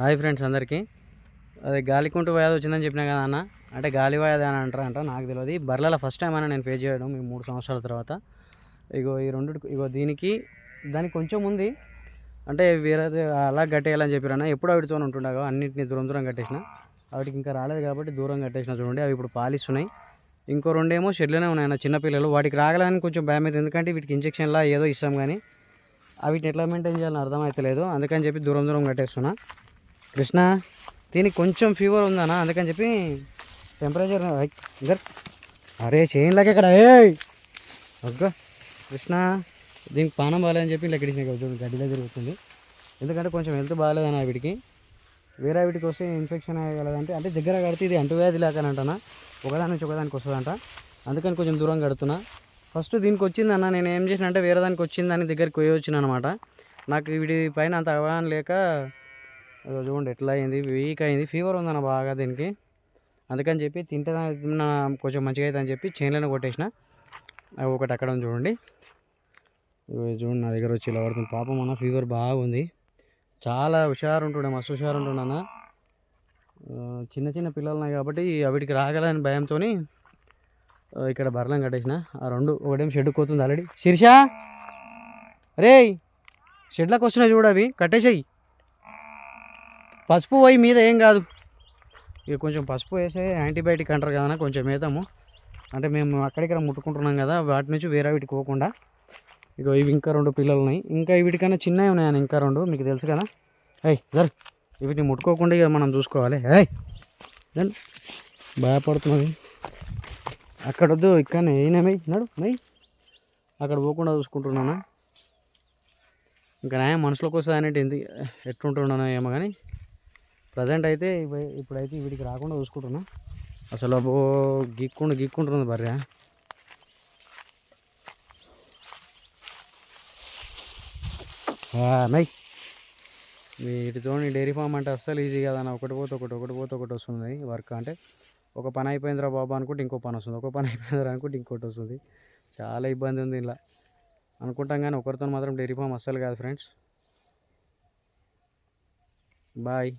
Hi friends అందరికీ. అది గాలికుంటు వ్యాధి వచ్చిందని చెప్పినా కదా అన్న. అంటే గాలి వ్యాధి అని అంట నాకు తెలియదు. బర్రెల ఫస్ట్ టైం అన్న నేను ఫేస్ చేయడం ఈ మూడు సంవత్సరాల తర్వాత. ఇగో ఈ రెండు ఇగో దీనికి దానికి కొంచెం ఉంది. అంటే వేరే అలా కట్టేయాలని చెప్పారన్న ఎప్పుడు వాటితో ఉంటుండగా అన్నింటినీ దూరం దూరం కట్టేసిన. వాటికి ఇంకా రాలేదు కాబట్టి దూరం కట్టేసిన చూడండి. అవి ఇప్పుడు పాలిస్తున్నాయి. ఇంకో రెండేమో షెడ్లోనే ఉన్నాయి చిన్న చిన్నపిల్లలు వాటికి రాగలని కొంచెం భయం అవుతుంది. ఎందుకంటే వీటికి ఇంజక్షన్లా ఏదో ఇస్తాం కానీ అవిటిని ఎట్లా మెయింటైన్ చేయాలని అర్థమవుతలేదు అందుకని చెప్పి దూరం దూరం కట్టేస్తున్నా. కృష్ణ దీనికి కొంచెం ఫీవర్ ఉందనా అందుకని చెప్పి టెంపరేచర్ అరే చేయలేక ఇక్కడ ఏ అగ్గ కృష్ణ దీనికి పానం బాగాలేదని చెప్పి ఇలా గిడిచిన చూడండి గడ్డిలో జరుగుతుంది ఎందుకంటే కొంచెం హెల్త్ బాగాలేదన్న ఆవిడికి వేరే వీటికి వస్తే ఇన్ఫెక్షన్ అయ్యగలదంటే అంటే దగ్గర కడితే ఇది అంటువ్యాధి లేకనంటనా ఒకదాని నుంచి ఒకదానికి వస్తుందంట. అందుకని కొంచెం దూరం కడుతున్నా. ఫస్ట్ దీనికి వచ్చిందన్న నేను ఏం చేసిన అంటే వేరే దానికి వచ్చిందని దగ్గరికి పోయి వచ్చిన అనమాట నాకు వీడి పైన అంత అవగాహన లేక చూడండి ఎట్లా అయింది? వీక్ అయింది. ఫీవర్ ఉందన్న బాగా దీనికి. అందుకని చెప్పి తింటే కొంచెం మంచిగా అవుతుంది అని చెప్పి చైన్లను కొట్టేసిన. అవి ఒకటి అక్కడ చూడండి. చూడండి నా దగ్గర వచ్చి ఇలా పడుతుంది. పాపం అన్న ఫీవర్ బాగుంది చాలా హుషారు ఉంటుండే మస్తు హుషారు ఉంటుండే అన్న చిన్న చిన్న పిల్లలు ఉన్నాయి కాబట్టి అవిటికి రాగలని భయంతో ఇక్కడ బర్లం కట్టేసిన. ఆ రెండు ఒకటేం షెడ్ కోతుంది ఆల్రెడీ. శిర్ష! రే షెడ్లకు వస్తున్నాయి చూడు అవి. పసుపు పోయి మీద ఏం కాదు. ఇక కొంచెం పసుపు వేసే యాంటీబయాటిక్ అంటారు కదా కొంచెం వేద్దాము. అంటే మేము అక్కడిక్కడ ముట్టుకుంటున్నాం కదా వాటి నుంచి వేరే వీటికి పోకుండా. ఇగో ఇవి ఇంకా రెండు పిల్లలు ఉన్నాయి. ఇంకా వీటికన్నా చిన్నవి ఉన్నాయని ఇంకా రెండు మీకు తెలుసు కదా. ఏయ్ జర్. వీటిని ముట్టుకోకుండా ఇక మనం చూసుకోవాలి. ఏయ్ జన్ భయపడుతున్నది అక్కడొద్దు ఇక్కడనే. ఏనేమై నడు మై అక్కడ పోకుండా చూసుకుంటున్నానా? ఇంకా నా మనసులోకి వస్తుంది అనేది ఎందుకు ఎట్లుంటున్నానో ఏమో కానీ ప్రజెంట్ అయితే ఇప్పుడైతే వీడికి రాకుండా చూసుకుంటున్నా. అసలు అబ్బో గిక్కుండా గిక్కుంటుంది బర్రె. నై వీటితో డైరీ ఫామ్ అంటే అస్సలు ఈజీ కదా ఒకటి పోతే ఒకటి ఒకటి పోతే ఒకటి వస్తుంది వర్క్ అంటే. ఒక పని అయిపోయిందిరా బాబు అనుకుంటే ఇంకో పని వస్తుంది. ఒక పని అయిపోయిందిరా అనుకుంటే ఇంకోటి వస్తుంది. చాలా ఇబ్బంది ఉంది ఇలా. అనుకుంటాం కానీ ఒకరితో మాత్రం డైరీ ఫామ్ అస్సలు కాదు ఫ్రెండ్స్. బాయ్.